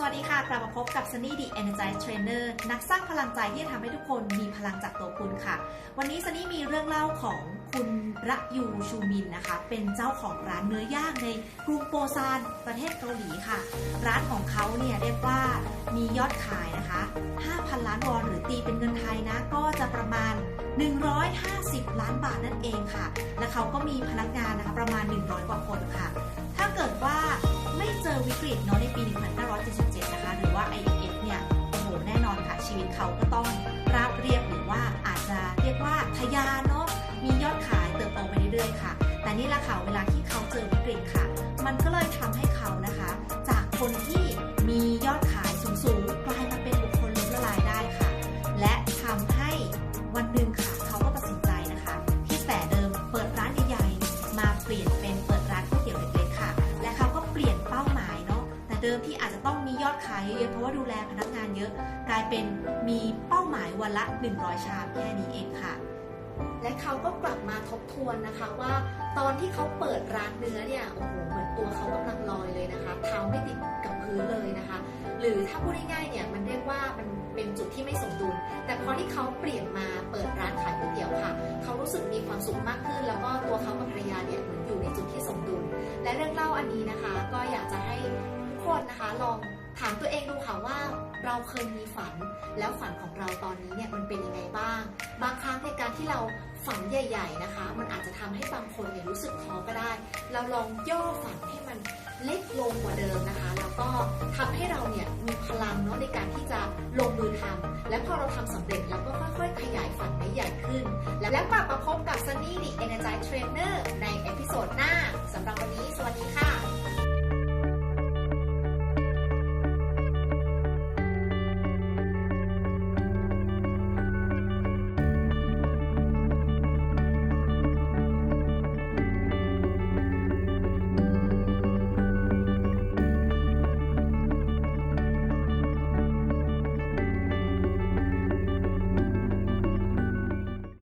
สวัสดีค่ะ กลับมาพบกับ Sunny the Energize Trainer นักสร้างพลังใจที่จะทำให้ทุกคนมีพลังจากตัวคุณค่ะ วันนี้ Sunny มีเรื่องเล่าของคุณระยูชูมินนะคะ เป็นเจ้าของร้านเนื้อย่างในกรุงโปซานประเทศเกาหลีค่ะ ร้านของเขาเนี่ยเรียกว่ามียอดขายนะคะ 5,000 ล้านวอนหรือตีเป็นเงินไทยนะ ก็จะประมาณ 150 ล้านบาทนั่นเองค่ะ และเขาก็มีพนักงานนะคะประมาณ 100 กว่าคนค่ะ ถ้าเกิดว่าไม่เจอวิกฤตเนาะ เขาก็ต้องราบเรียบหรือว่าอาจจะเรียกว่าทะยานเนาะมียอดขายเติบโตไปเรื่อยๆค่ะ แต่นี่แหละค่ะเวลาที่เขาเจอวิกฤตค่ะ มันก็เลยทำให้เขานะคะ จากคนที่ เนาะแต่เดิมที่อาจจะต้องมียอดขายเยอะๆเพราะว่าดูแลพนักงานเยอะ กลายเป็นมีเป้าหมายวันละ 100 ชามแค่นี้เองค่ะ และเขาก็กลับมาทบทวนนะคะว่า ตอนที่เขาเปิดร้านเนื้อเนี่ยโอ้โหเหมือนตัวเขากำลังลอยเลยนะคะเท้าไม่ติดกับพื้นเลยนะคะ หรือถ้าพูดง่ายๆเนี่ยมันเรียกว่ามันเป็นจุดที่ไม่สมดุล แต่พอที่เขาเปลี่ยนมาเปิดร้านขายก๋วยเตี๋ยวค่ะ เขารู้สึกมีความสุขมากขึ้น แล้วก็ตัวเขากับภรรยาเนี่ยเหมือนอยู่ในจุดที่สมดุล และเรื่องเล่าอันนี้นะคะ ก็อยากจะให้ เราเคยมีฝัน แล้วฝันของเราตอนนี้เนี่ยมันเป็นยังไงบ้าง บางครั้งในการที่เราฝันใหญ่ ๆนะคะ มันอาจจะทำให้บางคนเนี่ยรู้สึกท้อก็ได้ เราลองย่อฝันให้มันเล็กลงกว่าเดิมนะคะ แล้วก็ทำให้เราเนี่ยมีพลังเนาะในการที่จะลงมือทำและพอเราทำสำเร็จเราก็ค่อยๆ ขยายฝันให้ใหญ่ขึ้น และกลับมาพบกับ Sunny the Energize Trainer ในเอพิโซดหน้าสำหรับวันนี้สวัสดีค่ะ